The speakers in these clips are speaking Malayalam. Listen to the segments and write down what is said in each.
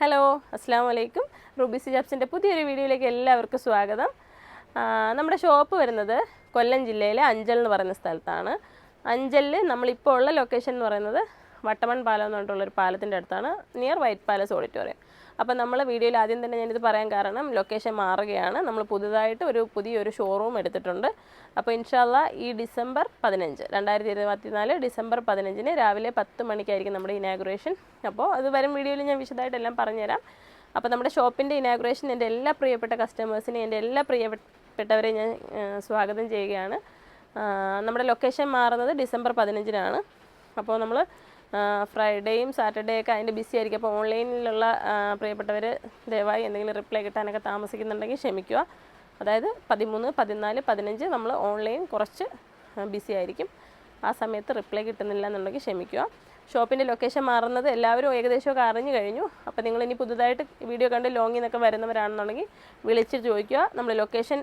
ഹലോ അസ്സാം വലൈക്കും റൂബിസി ജാബ്സിന്റെ പുതിയൊരു വീഡിയോയിലേക്ക് എല്ലാവർക്കും സ്വാഗതം. നമ്മുടെ ഷോപ്പ് വരുന്നത് കൊല്ലം ജില്ലയിലെ അഞ്ചൽ എന്ന് പറയുന്ന സ്ഥലത്താണ്. അഞ്ചലിൽ നമ്മളിപ്പോൾ ഉള്ള ലൊക്കേഷൻ എന്ന് പറയുന്നത് വട്ടമൺ പാലം എന്ന് പറഞ്ഞിട്ടുള്ളൊരു പാലത്തിന്റെ അടുത്താണ്. നിയർ വൈറ്റ് പാലസ് ഓഡിറ്റോറിയം അപ്പോൾ നമ്മൾ വീഡിയോയിൽ ആദ്യം തന്നെ ഞാനിത് പറയാൻ കാരണം ലൊക്കേഷൻ മാറുകയാണ്. നമ്മൾ പുതുതായിട്ട് ഒരു പുതിയൊരു ഷോറൂം എടുത്തിട്ടുണ്ട്. അപ്പോൾ ഇൻഷാല്ല ഈ ഡിസംബർ പതിനഞ്ച് രണ്ടായിരത്തി ഇരുപത്തിനാല് ഡിസംബർ പതിനഞ്ചിന് രാവിലെ പത്ത് മണിക്കായിരിക്കും നമ്മുടെ ഇനാഗുറേഷൻ അപ്പോൾ അത് വരും വീഡിയോയിൽ ഞാൻ വിശദമായിട്ട് എല്ലാം പറഞ്ഞുതരാം. അപ്പോൾ നമ്മുടെ ഷോപ്പിന്റെ ഇനാഗുറേഷൻ എന്റെ എല്ലാ പ്രിയപ്പെട്ട കസ്റ്റമേഴ്സിനെ എന്റെ എല്ലാ പ്രിയപ്പെട്ടവരെ ഞാൻ സ്വാഗതം ചെയ്യുകയാണ്. നമ്മുടെ ലൊക്കേഷൻ മാറുന്നത് ഡിസംബർ പതിനഞ്ചിനാണ്. അപ്പോൾ നമ്മൾ ഫ്രൈഡേയും സാറ്റർഡേ ഒക്കെ അതിന്റെ ബിസി ആയിരിക്കും. അപ്പോൾ ഓൺലൈനിലുള്ള പ്രിയപ്പെട്ടവർ ദയവായി എന്തെങ്കിലും റിപ്ലൈ കിട്ടാനൊക്കെ താമസിക്കുന്നുണ്ടെങ്കിൽ ക്ഷമിക്കുക. അതായത് പതിമൂന്ന് പതിനാല് പതിനഞ്ച് നമ്മൾ ഓൺലൈൻ കുറച്ച് ബിസി ആയിരിക്കും. ആ സമയത്ത് റിപ്ലൈ കിട്ടുന്നില്ല എന്നുണ്ടെങ്കിൽ ക്ഷമിക്കുക. ഷോപ്പിന്റെ ലൊക്കേഷൻ മാറുന്നത് എല്ലാവരും ഏകദേശമൊക്കെ അറിഞ്ഞു കഴിഞ്ഞു. അപ്പോൾ നിങ്ങൾ ഇനി പുതുതായിട്ട് വീഡിയോ കണ്ട് ലോങ്ങിൽ നിന്നൊക്കെ വരുന്നവരാണെന്നുണ്ടെങ്കിൽ വിളിച്ച് ചോദിക്കുക. നമ്മൾ ലൊക്കേഷൻ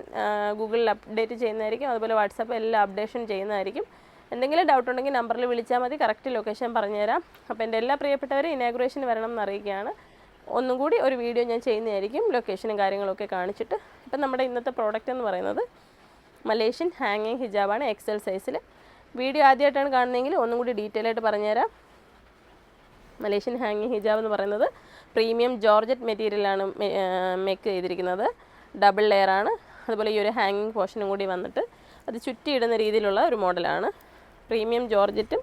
ഗൂഗിളിൽ അപ്ഡേറ്റ് ചെയ്യുന്നതായിരിക്കും. അതുപോലെ വാട്സപ്പ് എല്ലാം അപ്ഡേഷൻ ചെയ്യുന്നതായിരിക്കും. എന്തെങ്കിലും ഡൗട്ട് ഉണ്ടെങ്കിൽ നമ്പറിൽ വിളിച്ചാൽ മതി. കറക്റ്റ് ലൊക്കേഷൻ പറഞ്ഞുതരാം. അപ്പോൾ എന്റെ എല്ലാ പ്രിയപ്പെട്ടവരും ഇനാഗുറേഷന് വരണം എന്നറിയിക്കുകയാണ്. ഒന്നും കൂടി ഒരു വീഡിയോ ഞാൻ ചെയ്യുന്നതായിരിക്കും. ലൊക്കേഷനും കാര്യങ്ങളൊക്കെ കാണിച്ചിട്ട്. ഇപ്പം നമ്മുടെ ഇന്നത്തെ പ്രോഡക്റ്റ് എന്ന് പറയുന്നത് മലേഷ്യൻ ഹാങ്ങിങ് ഹിജാബാണ് എക്സൽ സൈസിൽ വീഡിയോ ആദ്യമായിട്ടാണ് കാണുന്നതെങ്കിൽ ഒന്നും കൂടി ഡീറ്റെയിൽ ആയിട്ട് പറഞ്ഞുതരാം. മലേഷ്യൻ ഹാങ്ങിങ് ഹിജാബ് എന്ന് പറയുന്നത് പ്രീമിയം ജോർജറ്റ് മെറ്റീരിയലാണ് മേക്ക് ചെയ്തിരിക്കുന്നത്. ഡബിൾ ലെയറാണ് അതുപോലെ ഈ ഒരു ഹാങ്ങിങ് പോർഷനും കൂടി വന്നിട്ട് അത് ചുറ്റിയിടുന്ന രീതിയിലുള്ള ഒരു മോഡലാണ് പ്രീമിയം ജോർജറ്റും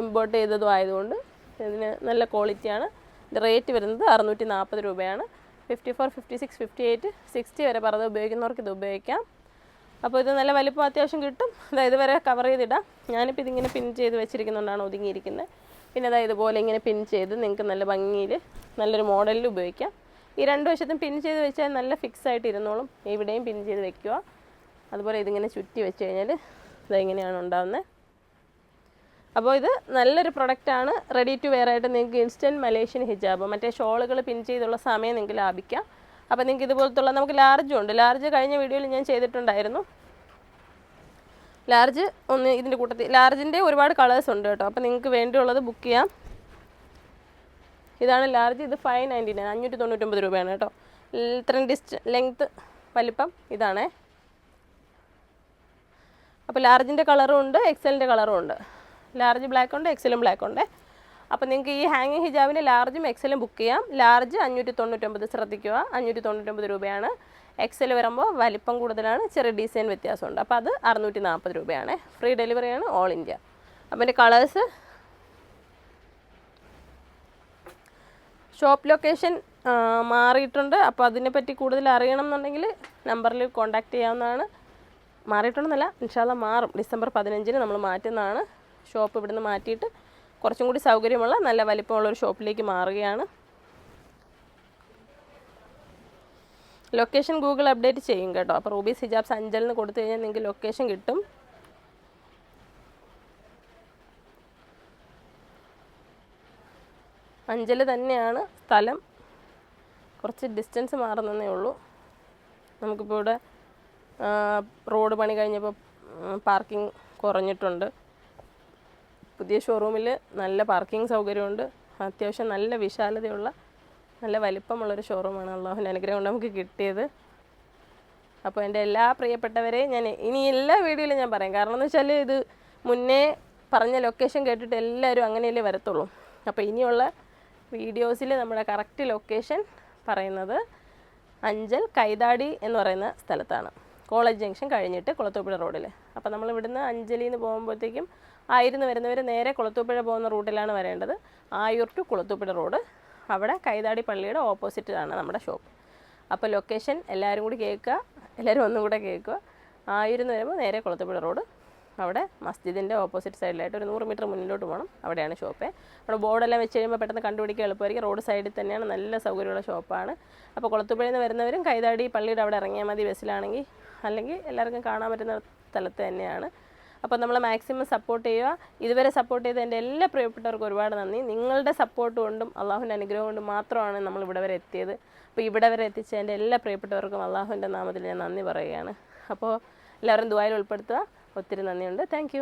ഇമ്പോർട്ട് ചെയ്തതും ആയതുകൊണ്ട് ഇതിന് നല്ല ക്വാളിറ്റിയാണ്. ഇത് റേറ്റ് വരുന്നത് അറുന്നൂറ്റി നാൽപ്പത് രൂപയാണ്. Fifty four fifty six fifty eight sixty വരെ പറത് ഉപയോഗിക്കുന്നവർക്ക് ഇത് ഉപയോഗിക്കാം. അപ്പോൾ ഇത് നല്ല വലിപ്പം അത്യാവശ്യം കിട്ടും. അതായത് വരെ കവർ ചെയ്തിടാം. ഞാനിപ്പോൾ ഇതിങ്ങനെ പിൻ ചെയ്ത് വെച്ചിരിക്കുന്നതുകൊണ്ടാണ് ഒതുങ്ങിയിരിക്കുന്നത്. പിന്നെ അതായത് ഇതുപോലെ ഇങ്ങനെ പിൻ ചെയ്ത് നിങ്ങൾക്ക് നല്ല ഭംഗിയിൽ നല്ലൊരു മോഡലിൽ ഉപയോഗിക്കാം. ഈ രണ്ട് വശത്തും പിൻ ചെയ്ത് വെച്ചാൽ നല്ല ഫിക്സ് ആയിട്ട് ഇരുന്നോളും. എവിടെയും പിൻ ചെയ്ത് വെക്കുക. അതുപോലെ ഇതിങ്ങനെ ചുറ്റി വെച്ച് കഴിഞ്ഞാൽ ഇതെങ്ങനെയാണ് ഉണ്ടാകുന്നത് അപ്പോൾ ഇത് നല്ലൊരു പ്രൊഡക്റ്റാണ് റെഡി ടു വെയർ ആയിട്ട് നിങ്ങൾക്ക് ഇൻസ്റ്റന്റ് മലേഷ്യൻ ഹിജാബ് മറ്റേ ഷോളുകൾ പിൻ ചെയ്തുള്ള സമയം നിങ്ങൾക്ക് ലാഭിക്കാം. അപ്പോൾ നിങ്ങൾക്ക് ഇതുപോലത്തുള്ള നമുക്ക് ലാർജ് ഉണ്ട്. ലാർജ് കഴിഞ്ഞ വീഡിയോയിൽ ഞാൻ ചെയ്തിട്ടുണ്ടായിരുന്നു. ലാർജ് ഒന്ന് ഇതിന്റെ കൂട്ടത്തിൽ ലാർജിന്റെ ഒരുപാട് കളേഴ്സ് ഉണ്ട് കേട്ടോ. അപ്പോൾ നിങ്ങൾക്ക് വേണ്ടിയുള്ളത് ബുക്ക് ചെയ്യാം. ഇതാണ് ലാർജ് ഇത് ഫൈവ് നയന്റി നയൻ അഞ്ഞൂറ്റി തൊണ്ണൂറ്റൊമ്പത് രൂപയാണ് കേട്ടോ. ഇത്രയും ഡിസ്റ്റ് ലെങ്ത്ത് വലിപ്പം ഇതാണേ. അപ്പോൾ ലാർജിന്റെ കളറും ഉണ്ട് എക്സലിന്റെ കളറും ഉണ്ട്. ലാർജ് ബ്ലാക്ക് ഉണ്ട് എക്സലും ബ്ലാക്ക് ഉണ്ട്. അപ്പോൾ നിങ്ങൾക്ക് ഈ ഹാങ്ങിങ് ഹിജാബിന് ലാർജും എക്സലും ബുക്ക് ചെയ്യാം. ലാർജ് അഞ്ഞൂറ്റി തൊണ്ണൂറ്റൊമ്പത് ശ്രദ്ധിക്കുക. അഞ്ഞൂറ്റി തൊണ്ണൂറ്റൊമ്പത് രൂപയാണ്. എക്സൽ വരുമ്പോൾ വലിപ്പം കൂടുതലാണ് ചെറിയ ഡിസൈൻ വ്യത്യാസമുണ്ട്. അപ്പോൾ അത് അറുന്നൂറ്റി നാൽപ്പത് രൂപയാണ് ഫ്രീ ഡെലിവറിയാണ് ഓൾ ഇന്ത്യ അപ്പോൾ എന്റെ കളേഴ്സ് ഷോപ്പ് ലൊക്കേഷൻ മാറിയിട്ടുണ്ട്. അപ്പോൾ അതിനെപ്പറ്റി കൂടുതൽ അറിയണം എന്നുണ്ടെങ്കിൽ നമ്പറിൽ കോൺടാക്റ്റ് ചെയ്യാവുന്നതാണ്. മാറിയിട്ടുണ്ടെന്നല്ല ഇൻഷാല്ല മാറും. ഡിസംബർ പതിനഞ്ചിന് നമ്മൾ മാറ്റുന്നതാണ്. ഷോപ്പ് ഇവിടുന്ന് മാറ്റിയിട്ട് കുറച്ചും കൂടി സൗകര്യമുള്ള നല്ല വലിപ്പമുള്ള ഒരു ഷോപ്പിലേക്ക് മാറുകയാണ്. ലൊക്കേഷൻ ഗൂഗിൾ അപ്ഡേറ്റ് ചെയ്യും കേട്ടോ. അപ്പോൾ റൂബീസ് ഹിജാബ്സ് അഞ്ചലിന് കൊടുത്തു കഴിഞ്ഞാൽ നിങ്ങൾക്ക് ലൊക്കേഷൻ കിട്ടും. അഞ്ചൽ തന്നെയാണ് സ്ഥലം. കുറച്ച് ഡിസ്റ്റൻസ് മാറുന്നതേ ഉള്ളൂ. നമുക്കിപ്പോൾ ഇവിടെ റോഡ് പണി കഴിഞ്ഞപ്പോൾ പാർക്കിംഗ് കുറഞ്ഞിട്ടുണ്ട്. പുതിയ ഷോറൂമിൽ നല്ല പാർക്കിംഗ് സൗകര്യമുണ്ട്. അത്യാവശ്യം നല്ല വിശാലതയുള്ള നല്ല വലിപ്പമുള്ളൊരു ഷോറൂമാണ് അള്ളാഹുവിന്റെ അനുഗ്രഹം കൊണ്ട് നമുക്ക് കിട്ടിയത്. അപ്പോൾ എന്റെ എല്ലാ പ്രിയപ്പെട്ടവരെയും ഞാൻ ഇനി എല്ലാ വീഡിയോയിലും ഞാൻ പറയാം. കാരണം എന്ന് വെച്ചാൽ ഇത് മുന്നേ പറഞ്ഞ ലൊക്കേഷൻ കേട്ടിട്ട് എല്ലാവരും അങ്ങനെയല്ലേ വരത്തുള്ളൂ. അപ്പോൾ ഇനിയുള്ള വീഡിയോസിൽ നമ്മുടെ കറക്റ്റ് ലൊക്കേഷൻ പറയുന്നത് അഞ്ചൽ കൈതാടി എന്ന് പറയുന്ന സ്ഥലത്താണ്. കോളേജ് ജംഗ്ഷൻ കഴിഞ്ഞിട്ട് കുളത്തൂപ്പുഴ റോഡിൽ അപ്പോൾ നമ്മൾ ഇവിടുന്ന് അഞ്ചലിയിൽ നിന്ന് പോകുമ്പോഴത്തേക്കും ആയിരുന്നു വരുന്നവർ നേരെ കുളത്തൂപ്പുഴ പോകുന്ന റൂട്ടിലാണ് വരേണ്ടത്. Ayur to Kulathupuzha road. അവിടെ കൈതാടി പള്ളിയുടെ ഓപ്പോസിറ്റിലാണ് നമ്മുടെ ഷോപ്പ് അപ്പോൾ ലൊക്കേഷൻ എല്ലാവരും കൂടി കേൾക്കുക. എല്ലാവരും ഒന്നും കൂടെ കേൾക്കുക. ആയിരുന്നു വരുമ്പോൾ നേരെ കുളത്തൂപ്പുഴ റോഡ്. അവിടെ മസ്ജിദിന്റെ ഓപ്പോസിറ്റ് സൈഡിലായിട്ട് ഒരു നൂറ് മീറ്റർ മുന്നിലോട്ട് പോകണം. അവിടെയാണ് ഷോപ്പ് അവിടെ ബോർഡെല്ലാം വെച്ച് കഴിയുമ്പോൾ പെട്ടെന്ന് കണ്ടുപിടിക്കാൻ എളുപ്പമായിരിക്കും. റോഡ് സൈഡിൽ തന്നെയാണ് നല്ല സൗകര്യമുള്ള ഷോപ്പാണ് അപ്പോൾ കുളത്തുപുഴയിൽ നിന്ന് വരുന്നവരും കൈതാടി പള്ളിയുടെ അവിടെ ഇറങ്ങിയാൽ മതി ബസ്സിലാണെങ്കിൽ. അല്ലെങ്കിൽ എല്ലാവർക്കും കാണാൻ പറ്റുന്ന സ്ഥലത്ത് തന്നെയാണ്. അപ്പോൾ നമ്മൾ മാക്സിമം സപ്പോർട്ട് ചെയ്യുക. ഇതുവരെ സപ്പോർട്ട് ചെയ്ത എന്റെ എല്ലാ പ്രിയപ്പെട്ടവർക്കും ഒരുപാട് നന്ദി. നിങ്ങളുടെ സപ്പോർട്ട് കൊണ്ടും അള്ളാഹുവിന്റെ അനുഗ്രഹം കൊണ്ടും മാത്രമാണ് നമ്മൾ ഇവിടെ വരെ എത്തിയത്. അപ്പോൾ ഇവിടെ വരെ എത്തിച്ച എന്റെ എല്ലാ പ്രിയപ്പെട്ടവർക്കും അള്ളാഹുവിന്റെ നാമത്തിൽ ഞാൻ നന്ദി പറയുകയാണ്. അപ്പോൾ എല്ലാവരും ദുബായിൽ ഉൾപ്പെടുത്തുക. ഒത്തിരി നന്ദിയുണ്ട്. താങ്ക്